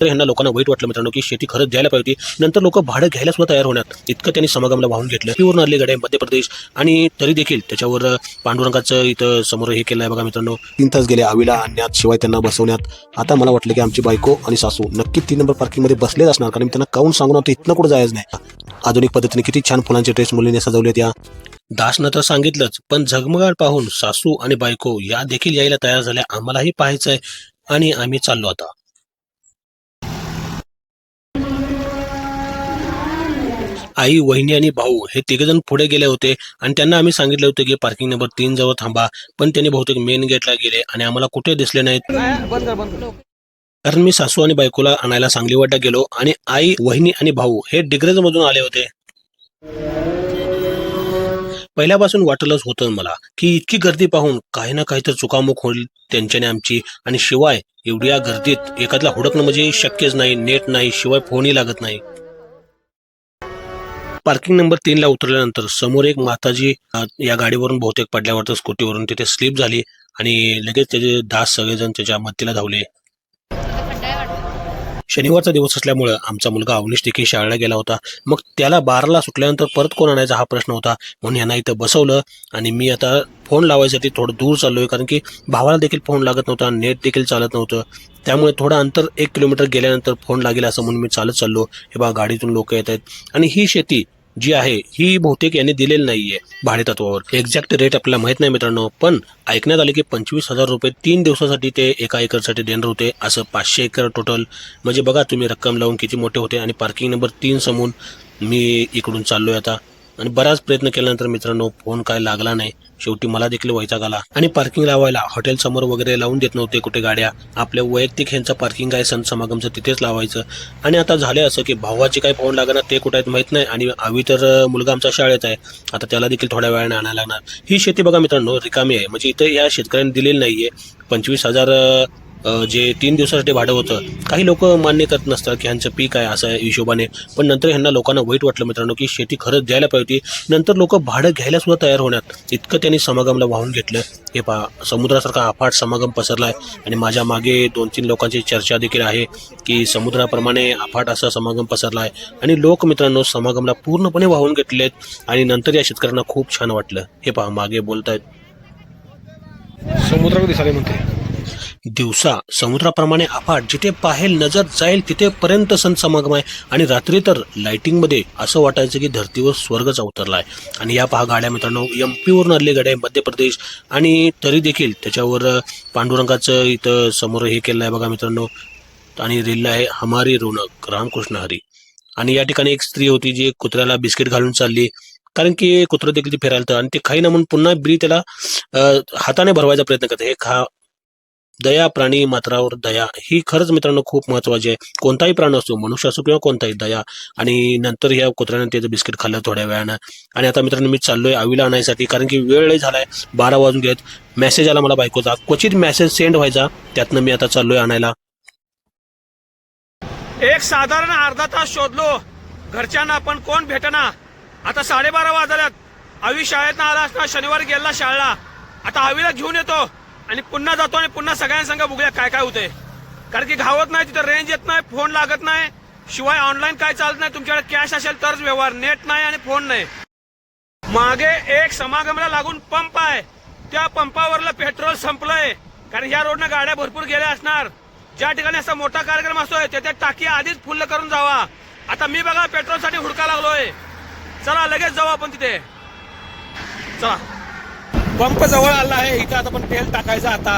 तर ह्यांना लोकांना वाईट वाटलं मित्रांनो की शेती खरंच द्यायला पाहिजे नंतर लोक भाडं घ्यायला सुद्धा तयार होण्यात. इतकं त्यांनी समागमला वाहून घेतलं. पिवरून आले आहे मध्य प्रदेश. आणि तरी देखील त्याच्यावर पांडुरंगाचं इथं समोर हे केलं आहे बघा मित्रांनो. तीन तास गेले आवीला आणण्यात शिवाय त्यांना बसवण्यात. आता मला वाटलं की आमची बायको आणि सासू नक्की तीन नंबर पार्किंगमध्ये बसलेच असणार. कारण त्यांना काऊन सांगून होतं इथनं कुठं जायचं नाही. आधुनिक पद्धतीने किती छान फुलांचे ड्रेस मुलीने सजवले त्या दासनं तर सांगितलंच पण झगमगाट पाहून सासू आणि बायको या देखील यायला तयार झाल्या. आम्हालाही पाहायचंय. आणि आम्ही चाललो आता. आई वहिनी आणि भाऊ हे तिघजण पुढे गेले होते आणि त्यांना आम्ही सांगितले होते की पार्किंग नंबर तीन जवळ थांबा. पण त्यांनी बहुतेक मेन गेटला गेले आणि आम्हाला कुठे दिसले नाहीत. कारण मी सासू आणि बायकोला आणायला सांगली वाटा गेलो आणि आई वहिनी आणि भाऊ हे डिग्रज मधून आले होते. पहिल्यापासून वाटलंच होतं मला की इतकी गर्दी पाहून काही ना काही तर चुकामुक होईल त्यांच्याने आमची. आणि शिवाय एवढ्या गर्दीत एखादला हुडकणं म्हणजे शक्यच नाही नेट नाही शिवाय फोनही लागत नाही. पार्किंग नंबर तीनला उतरल्यानंतर समोर एक माताजी या गाडीवरून बहुतेक पडल्यावर स्कूटीवरून तिथे स्लिप झाली आणि लगेच त्याचे दास सगळेजण त्याच्या मदतीला धावले. शनिवारचा दिवस असल्यामुळं आमचा मुलगा अवनीश देखील शाळेला गेला होता. मग त्याला बाराला सुटल्यानंतर परत कोण आणायचा हा प्रश्न होता म्हणून यांना इथं बसवलं आणि मी आता फोन लावायसाठी थोडं दूर चाललो आहे कारण की भावाला देखील फोन लागत नव्हता नेट देखील चालत नव्हतं. त्यामुळे थोडं अंतर एक किलोमीटर गेल्यानंतर फोन लागेल असं म्हणून मी चालत चाललो. हे बा गाडीतून लोक येत आहेत. आणि ही शेती जी आहे ही बहुतेक यांनी दिलेली नाहीये भाडेतत्वावर. एक्झॅक्ट रेट आपल्याला माहीत नाही मित्रांनो पण ऐकण्यात आले की पंचवीस हजार रुपये तीन दिवसासाठी ते एका एकरसाठी देणार होते असं पाचशे एकर टोटल म्हणजे बघा तुम्ही रक्कम लावून किती मोठे होते आणि पार्किंग नंबर तीन समून मी इकडून चाललोय आता. आणि बराच प्रयत्न केल्यानंतर मित्रांनो फोन काय लागला नाही. शेवटी मला देखील वैताग आला. आणि पार्किंग लावायला हॉटेल समोर वगैरे लावून देत नव्हते कुठे गाड्या. आपल्या वैयक्तिक ह्यांचं पार्किंग आहे सण समागमचं तिथेच लावायचं. आणि आता झाले असं की भावाचे काय फोन लागणार ते कुठे आहेत माहीत नाही. आणि आवी तर मुलगा आमचा शाळेत आहे. आता त्याला देखील थोड्या वेळाने आणायला लागणार. ही शेती बघा मित्रांनो रिकामी आहे. म्हणजे इथे या शेतकऱ्यांनी दिलेली नाहीये. पंचवीस हजार जे तीन दिवसासाठी भाडं होतं काही लोक मान्य करत नसतात की ह्यांचं पीक आहे असं हिशोबाने. पण नंतर ह्यांना लोकांना वाईट वाटलं मित्रांनो की शेती खरंच द्यायला पाहिजे होती. नंतर लोक भाडं घ्यायला सुद्धा तयार होण्यात. इतकं त्यांनी समागमला वाहून घेतलं. हे पहा समुद्रासारखा अफाट समागम पसरला आहे आणि माझ्या मागे दोन तीन लोकांची चर्चा देखील आहे की समुद्राप्रमाणे अफाट असा समागम पसरला आहे आणि लोक मित्रांनो समागमला पूर्णपणे वाहून घेतलेत. आणि नंतर या शेतकऱ्यांना खूप छान वाटलं. हे पहा मागे बोलतायत. समुद्र दिसाले म्हणते. दिवसा समुद्राप्रमाणे अफाट जिथे पाहेल नजर जाईल तिथेपर्यंत सण समागम आहे. आणि रात्री तर लाइटिंगमध्ये असं वाटायचं की धर्तीवर स्वर्गच अवतरला आहे आणि या पहा गाड्या मित्रांनो एम पीवरून आलेली गाड्या आहे मध्य प्रदेश. आणि तरी देखील त्याच्यावर पांडुरंगाचं इथं समोर हे केलं आहे बघा मित्रांनो. आणि रेल्ला आहे हमारी रोनक रामकृष्ण हरी. आणि या ठिकाणी एक स्त्री होती जी कुत्र्याला बिस्किट घालून चालली. कारण की कुत्रं देखील ती फिरायला आणि ते खाई ना म्हणून पुन्हा ब्री त्याला हाताने भरवायचा प्रयत्न करते. हे खा दया प्राणी मात्रावर दया. ही खरंच मित्रांनो खूप महत्वाची आहे. कोणताही प्राण असतो मनुष्य असो किंवा कोणताही दया. आणि नंतर या कुत्र्याने त्याचं बिस्किट खाल्लं थोड्या वेळानं. आणि आता मित्रांनो मी चाललोय आवीला आणायसाठी कारण की वेळ झालाय. बारा वाजून घेत मेसेज आला मला बायकोचा. क्वचित मेसेज सेंड व्हायचा. त्यातनं मी आता चाललोय आणायला. एक साधारण अर्धा तास शोधलो. घरच्यांना पण कोण भेटना? आता साडेबारा वाजल्यात. आवी शाळेत आला असता शनिवारी गेला शाळेला. आता आवीला घेऊन येतो. आणि पुन्हा जातो आणि पुन्हा सगळ्यांसंग बघूया काय काय होतंय. कारण की घावत नाही तिथं रेंज येत नाही फोन लागत नाही. शिवाय ऑनलाईन काय चालत नाही तुमच्याकडे कॅश असेल तरच व्यवहार नेट नाही आणि फोन नाही. मागे एक समागमला लागून पंप आहे. त्या पंपावरलं पेट्रोल संपलंय. कारण ह्या रोडनं गाड्या भरपूर गेल्या असणार. ज्या ठिकाणी असा मोठा कार्यक्रम असतोय तेथे टाकी आधीच फुल्ल करून जावा. आता मी बघा पेट्रोलसाठी हुडका लागलोय. चला लगेच जाऊ आपण तिथे. चला. पंप जवळ आला आहे. इथं आता पण तेल टाकायचं आता.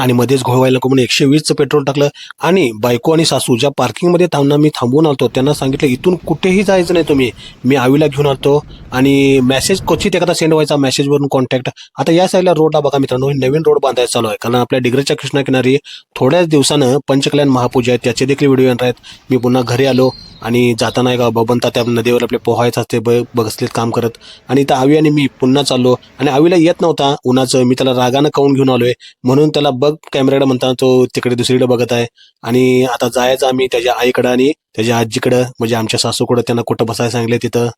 आणि मध्येच घोळवायला नको म्हणून एकशे वीसचं पेट्रोल टाकलं. आणि बायको आणि सासू ज्या पार्किंगमध्ये थांबणार मी थांबून आलतो त्यांना सांगितलं इथून कुठेही जायचं नाही तुम्ही. मी आवीला घेऊन आलतो आणि मेसेज क्वचित एखादा सेंड व्हायचा मेसेजवरून कॉन्टॅक्ट आता या साईडला रोडला बघा मित्रांनो नवीन रोड बांधायचा चालू आहे. कारण आपल्या डिग्रजच्या कृष्णाकिनारी थोड्याच दिवसानं पंचकल्याण महापूजा आहे त्याचे देखील व्हिडिओ येणार आहेत. मी पुन्हा घरी आलो आणि जाताना एका बबनता त्या नदीवर आपले पोहायचं असते ब बसलेत काम करत. आणि त्या आवी आणि मी पुन्हा चाललो. आणि आवीला येत नव्हता उन्हाचं मी त्याला रागानं काऊन घेऊन आलोय? म्हणून त्याला बघ कॅमेराकडे म्हणता तो तिकडे दुसरीकडे बघत आहे. आणि आता जायचं आम्ही त्याच्या आईकडं आणि त्याच्या आजीकडं. म्हणजे आमच्या सासूकडं त्यांना कुठं बसायला सांगले तिथं.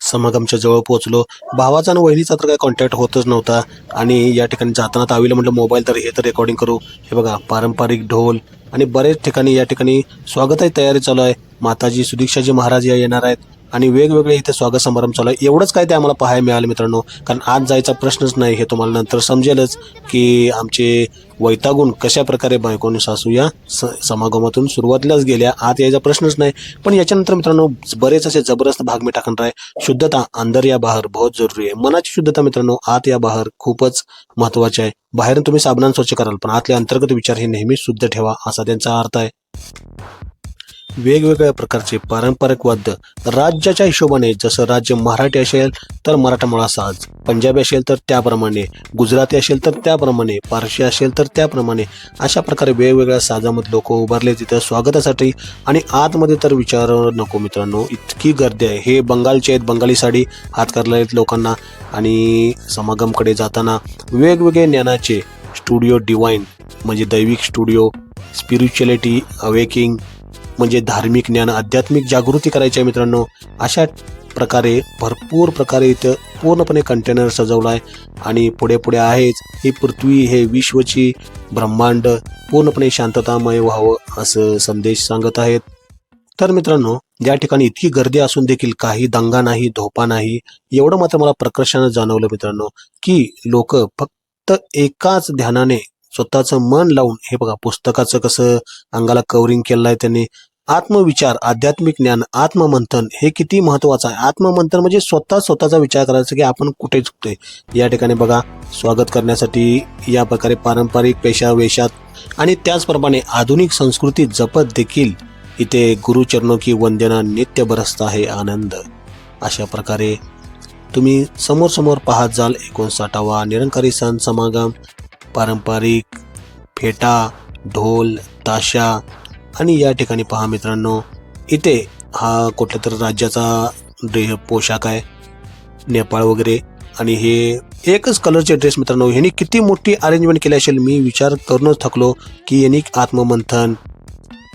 समागमच्या जवळ पोहोचलो. भावाचा आणि वहिनीचा तर काही कॉन्टॅक्ट होतच नव्हता. आणि या ठिकाणी जाताना तर म्हटलं मोबाईल तर हे तर रेकॉर्डिंग करू. हे बघा पारंपरिक ढोल. आणि बरेच ठिकाणी या ठिकाणी स्वागताची तयारी चालू आहे. माताजी सुदीक्षाजी महाराज या येणार आहेत. आणि वेगवेगळे इथे स्वागत समारंभ चालू आहे. एवढंच काय ते आम्हाला पाहायला मिळालं मित्रांनो? कारण आज जायचा प्रश्नच नाही हे तुम्हाला नंतर समजेलच की आमचे वैतागून कशा प्रकारे बायकोनी सासू या स समागमातून सुरुवातीलाच गेल्या. आत यायचा प्रश्नच नाही. पण याच्यानंतर मित्रांनो बरेच असे जबरदस्त भाग मी टाकणार आहे. शुद्धता अंदर या बाहेर बहुत जरुरी आहे. मनाची शुद्धता मित्रांनो आत या बाहेर खूपच महत्वाची आहे. बाहेरून तुम्ही साबणान स्वच्छ कराल पण आतले अंतर्गत विचार हे नेहमी शुद्ध ठेवा असा त्यांचा अर्थ आहे. वेगवेगळ्या प्रकारचे पारंपरिक वाद्य राज्याच्या हिशोबाने जसं राज्य मराठी असेल तर मराठमोळा साज पंजाबी असेल तर त्याप्रमाणे गुजराती असेल तर त्याप्रमाणे पारशी असेल तर त्याप्रमाणे अशा प्रकारे वेगवेगळ्या साजामध्ये लोक उभारले तिथं स्वागतासाठी आणि आतमध्ये तर विचार नको मित्रांनो इतकी गर्दी आहे. हे बंगालचे आहेत बंगाली साडी हातकरले आहेत लोकांना आणि समागमकडे जाताना वेगवेगळे ज्ञानाचे स्टुडिओ डिवाईन म्हणजे दैविक स्टुडिओ स्पिरिच्युअलिटी अवेकिंग म्हणजे धार्मिक ज्ञान आध्यात्मिक जागृती करायची आहे मित्रांनो. अशा प्रकारे भरपूर प्रकारे इथं पूर्णपणे कंटेनर सजवला आहे आणि पुढे पुढे आहेच. ही पृथ्वी हे विश्वची ब्रह्मांड पूर्णपणे शांततामय व्हावं असं संदेश सांगत आहेत. तर मित्रांनो ज्या ठिकाणी इतकी गर्दी असून देखील काही दंगा नाही धोपा नाही एवढं मात्र मला प्रकर्षानं जाणवलं मित्रांनो की लोक फक्त एकाच ध्यानाने स्वतःचं मन लावून हे बघा पुस्तकाचं कसं अंगाला कवरिंग केलं आहे त्यांनी. आत्मविचार आध्यात्मिक ज्ञान आत्ममंथन हे किती महत्वाचं आहे. आत्ममंथन म्हणजे स्वतः स्वतःचा विचार करायचा की आपण कुठे चुकतोय. या ठिकाणी बघा स्वागत करण्यासाठी या प्रकारे पारंपरिक पेशा वेशात आणि त्याचप्रमाणे आधुनिक संस्कृती जपत देखील इथे गुरुचरणोकी वंदना नित्य बरसत आहे आनंद. अशा प्रकारे तुम्ही समोर समोर पाहत जाल एकोणसाठावा निरंकारी सण समागम. पारंपरिक फेटा ढोल ताशा आणि या ठिकाणी पहा मित्रांनो इथे हा कुठल्या तर राज्याचा ड्रे पोशाख आहे नेपाळ वगैरे. आणि हे एकच कलरचे ड्रेस मित्रांनो ह्यांनी किती मोठी अरेंजमेंट केली असेल मी विचार करूनच थकलो की यांनी आत्ममंथन.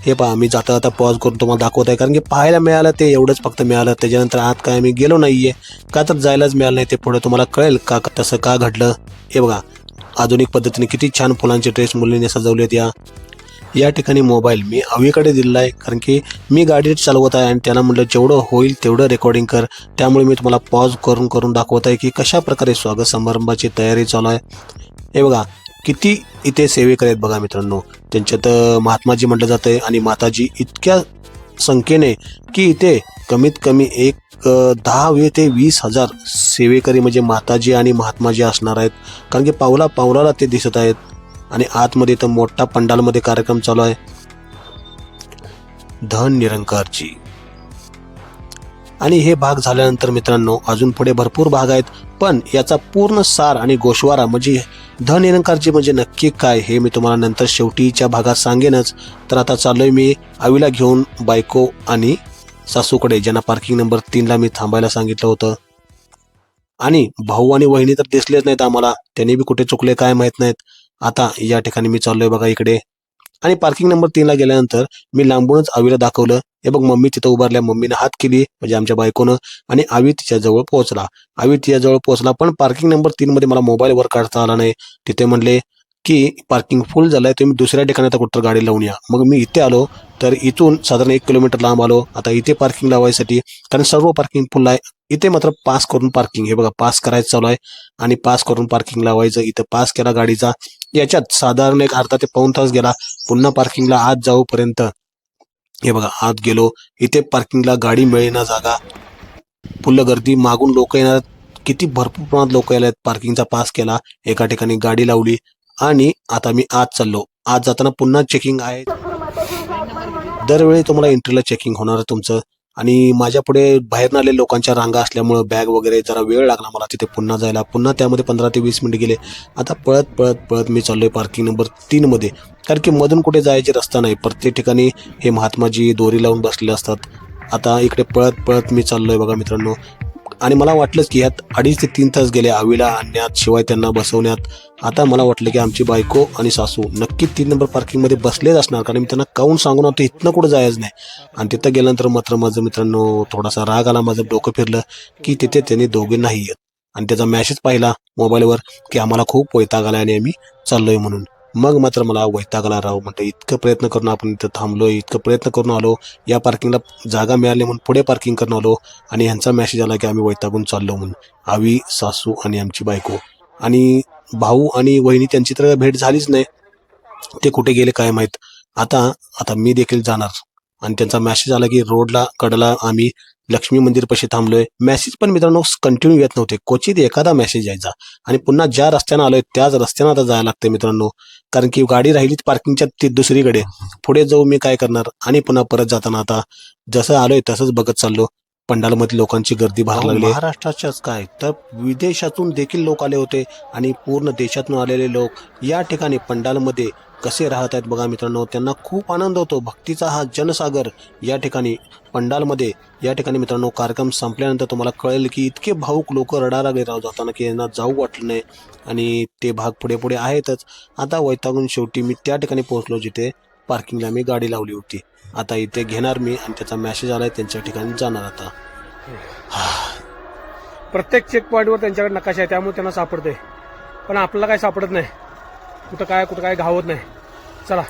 हे पहा मी जाता जाता पॉज करून तुम्हाला दाखवत आहे कारण की पाहायला मिळालं ते एवढंच फक्त मिळालं. त्याच्यानंतर आत काय मी गेलो नाही आहे का तर जायलाच मिळालं नाही ते पुढे. तुम्हाला कळेल का तसं का घडलं. हे बघा आधुनिक पद्धतीने किती छान फुलांचे ड्रेस मुलीने आहेत या. या ठिकाणी मोबाईल मी अवीकडे दिलेला आहे कारण की मी गाडी चालवत आहे आणि त्यांना म्हटलं जेवढं होईल तेवढं रेकॉर्डिंग कर. त्यामुळे मी तुम्हाला पॉज करून करून दाखवत आहे की कशा प्रकारे स्वागत समारंभाची तयारी चालू आहे. हे बघा किती इथे सेवेकर आहेत बघा मित्रांनो. त्यांच्यात महात्माजी म्हटलं जातं आहे आणि माताजी इतक्या संख्येने की इथे कमीत कमी एक दहा वे ते वीस हजार सेवेकरी म्हणजे माताजी आणि महात्माजी असणार आहेत. कारण की पावला पावलाला ते दिसत आहेत. आणि आतमध्ये तर मोठा पंडालमध्ये कार्यक्रम चालू आहे. धन निरंकारची. आणि हे भाग झाल्यानंतर मित्रांनो अजून पुढे भरपूर भाग आहेत. पण याचा पूर्ण सार आणि गोशवारा म्हणजे धन निरंकारची म्हणजे नक्की काय हे मी तुम्हाला नंतर शेवटीच्या भागात सांगेनच. तर आता चाललोय मी आवीला घेऊन बायको आणि सासूकडे ज्यांना पार्किंग नंबर तीनला मी थांबायला सांगितलं होतं. आणि भाऊ आणि वहिनी तर दिसलेच नाहीत आम्हाला. त्यांनी बी कुठे चुकले काय माहीत नाहीत. आता या ठिकाणी मी चाललोय बघा इकडे. आणि पार्किंग नंबर तीनला गेल्यानंतर मी लांबूनच आवीला दाखवलं. हे बघ मम्मी तिथं उभारल्या. मम्मीनं हात केली म्हणजे आमच्या बायकोनं. आणि आवी तिच्याजवळ पोहोचला. आवी तिच्याजवळ पोहोचला पण पार्किंग नंबर तीनमध्ये मला मोबाईलवर काढता आला नाही. तिथे म्हणले की पार्किंग फुल झालंय. तुम्ही दुसऱ्या ठिकाणी आता कुठं गाडी लावून या. मग मी इथे आलो. तर इथून साधारण एक किलोमीटर लांब आलो. आता इथे पार्किंग लावायसाठी कारण सर्व पार्किंग फुल आहे. इथे मात्र पास करून पार्किंग हे बघा पास करायचं चालू आहे. आणि पास करून पार्किंग लावायचं. इथं पास केला गाडीचा याच्यात साधारण एक अर्धा ते पाऊन तास गेला. पुन्हा पार्किंगला आत जाऊपर्यंत. हे बघा आत गेलो. इथे पार्किंगला गाडी मिळेना जागा. फुल गर्दी. मागून लोक येणार किती भरपूर प्रमाणात लोक येणार पार्किंगचा पास केला. एका ठिकाणी गाडी लावली. आणि आता मी आत चाललो. आत जाताना पुन्हा चेकिंग आहे. दरवेळी तुम्हाला एंट्रीला चेकिंग होणार तुमचं. आणि माझ्या पुढे बाहेर आले लोकांच्या रांगा असल्यामुळं बॅग वगैरे जरा वेळ लागला मला तिथे पुन्हा जायला. पुन्हा त्यामध्ये पंधरा ते वीस मिनिट गेले. आता पळत पळत पळत मी चाललो आहे पार्किंग नंबर तीनमध्ये कारण की मधून कुठे जायचे रस्ता नाही. प्रत्येक ठिकाणी हे महात्माजी दोरी लावून बसलेले असतात. आता इकडे पळत पळत मी चाललो आहे बघा मित्रांनो. आणि मला वाटलंच की यात अडीच ते तीन तास गेले आवीला आणण्यात शिवाय त्यांना बसवण्यात. आता मला वाटलं की आमची बायको आणि सासू नक्की तीन नंबर पार्किंगमध्ये बसलेच असणार कारण मी त्यांना काऊन सांगून होतो इथनं कुठं जायचं नाही. आणि तिथं गेल्यानंतर मात्र माझं मित्रांनो थोडासा राग आला माझं डोकं फिरलं की तिथे त्यांनी दोघे नाही येत. आणि त्याचा मॅसेज पाहिला मोबाईलवर की आम्हाला खूप वैताग आला आणि आम्ही चाललोय म्हणून. मग मात्र मला वैतागाला राव म्हणतं इतकं प्रयत्न करून आपण इथं थांबलो इतकं प्रयत्न करून आलो या पार्किंगला जागा मिळाली म्हणून पुढे पार्किंग करून आलो आणि ह्यांचा मॅसेज आला की आम्ही वैतागून चाललो म्हणून. आवी सासू आणि आमची बायको. आणि भाऊ आणि वहिनी त्यांची तर भेट झालीच नाही. ते कुठे गेले काय माहीत. आता आता मी देखील जाणार. आणि त्यांचा मॅसेज आला की रोडला कडला आम्ही लक्ष्मी मंदिर पाशी थांबलोय. मेसेज पण मित्रांनो कंटिन्यू येत नव्हते. क्वचित एखादा मेसेज यायचा. आणि पुन्हा ज्या रस्त्यानं आलोय त्याच रस्त्यानं आता जायला लागते मित्रांनो. कारण की गाडी राहिलीच पार्किंगच्या ती दुसरीकडे. पुढे जाऊ मी काय करणार? आणि पुन्हा परत जाताना आता जसं आलोय तसंच बघत चाललो. पंडालमध्ये लोकांची गर्दी भरायला लागली. महाराष्ट्राच्याच काय? तर विदेशातून देखील लोक आले होते. आणि पूर्ण देशातून आलेले लोक या ठिकाणी पंडालमध्ये कसे राहत आहेत बघा मित्रांनो. त्यांना खूप आनंद होतो. भक्तीचा हा जनसागर या ठिकाणी पंडालमध्ये या ठिकाणी मित्रांनो कार्यक्रम संपल्यानंतर तुम्हाला कळेल की इतके भाऊक लोक रडायला लागले राव जाताना की यांना जाऊ वाटलं नाही. आणि ते भाग पुढे पुढे आहेतच. आता वैतागून शेवटी मी त्या ठिकाणी पोहोचलो जिथे पार्किंगला मी गाडी लावली होती. आता इथे घेणार मी आणि त्याचा मेसेज आलाय त्यांच्या ठिकाणी जाणार आता. प्रत्येक चेक पॉईंटवर त्यांच्याकडे नकाशा आहे त्यामुळे त्यांना सापडते पण आपल्याला काय सापडत नाही. कुठं काय कुठं काय घावत नाही. चला.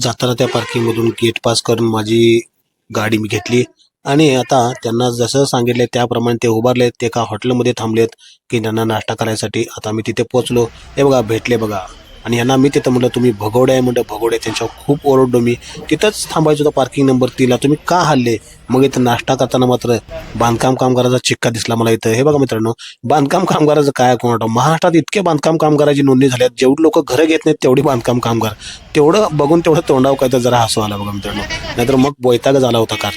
जाताना त्या पार्किंगमधून गेट पास करून माझी गाडी मी घेतली. आणि आता त्यांना जसं सांगितलं त्याप्रमाणे ते उभारले ते एका हॉटेलमध्ये थांबलेत की त्यांना नाश्ता करायसाठी. आता मी तिथे पोहोचलो. हे बघा भेटले बघा. आणि यांना मी तिथं म्हटलं तुम्ही भगोडे आहे म्हटलं भगोडे त्यांच्यावर खूप ओरडलो मी. तिथंच थांबायचं होतं पार्किंग नंबर तीला तुम्ही का हल्ले? मग इथं नाश्ता करताना मात्र बांधकाम कामगाराचा चिक्का दिसला मला इथं. हे बघा मित्रांनो बांधकाम कामगाराचं काय कोण महाराष्ट्रात इतके बांधकाम कामगाराची नोंदणी झाल्या आहेत. जेवढी लोक घरं घेत नाहीत तेवढी बांधकाम कामगार. तेवढं बघून तेवढं तोंडाव काय तर जरा हसू आला बघा मित्रांनो. नाहीतर मग वैताग झाला होता कार.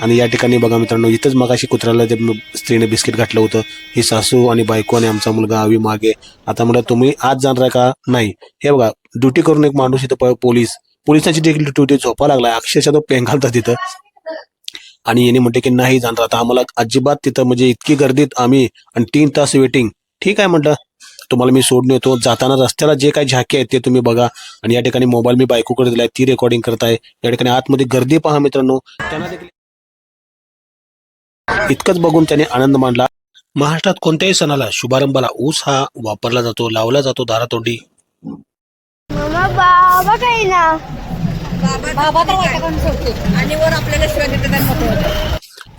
आणि या ठिकाणी बघा मित्रांनो इथंच मगाशी कुत्र्याला ते स्त्रीने बिस्किट घातलं होतं ही सासू आणि बायको आणि आमचा मुलगा आवी मागे. आता म्हणलं तुम्ही आज जाणार का? नाही. हे बघा ड्युटी करून एक माणूस इथं प- पोलीस पोलिसांची देखील ड्युटी झोपा लागला अक्षरशः तो पेंगालता तिथं. आणि याने म्हणते की नाही जाणार आता आम्हाला अजिबात तिथं म्हणजे इतकी गर्दीत आम्ही आणि तीन तास वेटिंग ठीक आहे म्हटलं. तुम्हाला मी सोडून येतो. जाताना रस्त्याला जे काही झाके आहेत ते तुम्ही बघा. आणि या ठिकाणी मोबाईल मी बायकोकडे दिलाय ती रेकॉर्डिंग करताय. या ठिकाणी आतमध्ये गर्दी पहा मित्रांनो. त्यांना देखील इतकंच बघून त्याने आनंद मानला महाराष्ट्रात कोणत्याही सणाला शुभारंभाला ऊस हा वापरला जातो लावला जातो दारातोंडी बाबा काही ना. बाबा आणि वर आपल्याला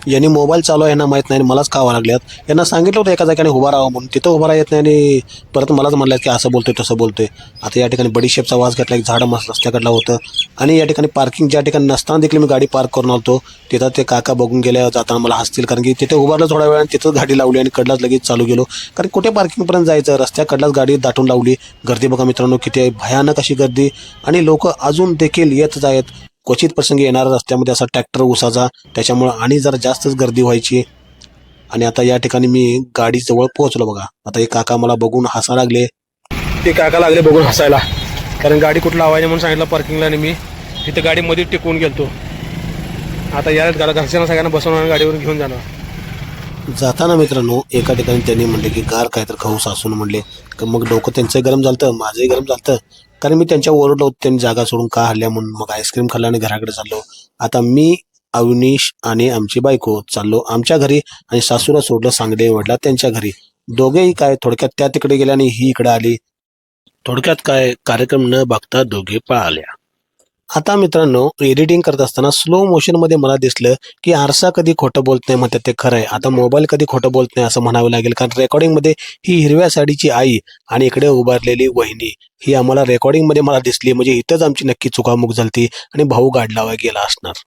यांनी मोबाईल चालू आहे यांना माहीत नाही आणि मलाच खावा लागल्यात. यांना सांगितलं होतं एका जाग्याने उभा राहा म्हणून. तिथं उभा राहा येत नाही आणि परत मलाच म्हणलं की असं बोलतोय तसं बोलतोय. आता या ठिकाणी बडीशेपचा वास घेतला एक झाड मस्त रस्त्याकडला होतं. आणि या ठिकाणी पार्किंग ज्या ठिकाणी नसताना देखील मी गाडी पार्क करून आलो तिथं ते काका बघून गेल्या जाताना मला हसतील कारण की तिथे उभारलं थोड्या वेळ आणि तिथंच गाडी लावली आणि कडलाच लगेच चालू गेलो. कारण कुठे पार्किंगपर्यंत जायचं? रस्त्याकडलाच गाडी दाटून लावली. गर्दी बघा मित्रांनो किती भयानक अशी गर्दी. आणि लोक अजून देखील येतच आहेत क्वचित प्रसंगी येणारा रस्त्यामध्ये असा ट्रॅक्टर उसाचा. त्याच्यामुळं आणि जरा जास्तच गर्दी व्हायची. आणि आता या ठिकाणी मी गाडी जवळ पोहोचलो बघा. आता एक काका मला बघून हसा लागले. ते काका लागले बघून हसायला. कारण गाडी कुठं लावायची म्हणून सांगितलं पार्किंगला आणि मी. तिथे गाडी मध्ये टिकवून गेलतो. आता या घरा घरच्यांना सगळ्यांना बसवणार आणि गाडीवर घेऊन जाणार. जाताना मित्रांनो एका ठिकाणी त्यांनी म्हणले की गार काय तर खाऊ सासून म्हणले. का मग डोकं त्यांचंही गरम झालं माझंही गरम झालं कारण मी त्यांच्या ओरडलो होतो त्यांनी जागा सोडून का हल्ल्या म्हणून. मग आईस्क्रीम खाल्ला आणि घराकडे चाललो. आता मी अविनीश आणि आमची बायको चाललो आमच्या घरी आणि सासूला सोडलं सांगडे वडला त्यांच्या घरी. दोघेही काय थोडक्यात त्या तिकडे गेल्या आणि ही इकडे आली. थोडक्यात काय कार्यक्रम न बघता दोघे पळाल्या. आता मित्रांनो एडिटिंग करत असताना स्लो मोशनमध्ये मला दिसलं की आरसा कधी खोटं बोलत नाही म्हणतात ते खरं आहे. आता मोबाईल कधी खोटं बोलत नाही असं म्हणावं लागेल कारण रेकॉर्डिंगमध्ये ही हिरव्या साडीची आई आणि इकडे उभारलेली वहिनी ही आम्हाला रेकॉर्डिंगमध्ये मला दिसली. म्हणजे इथंच आमची नक्की चुकामुख झाली आणि भाऊ गाडलावा गेला असणार.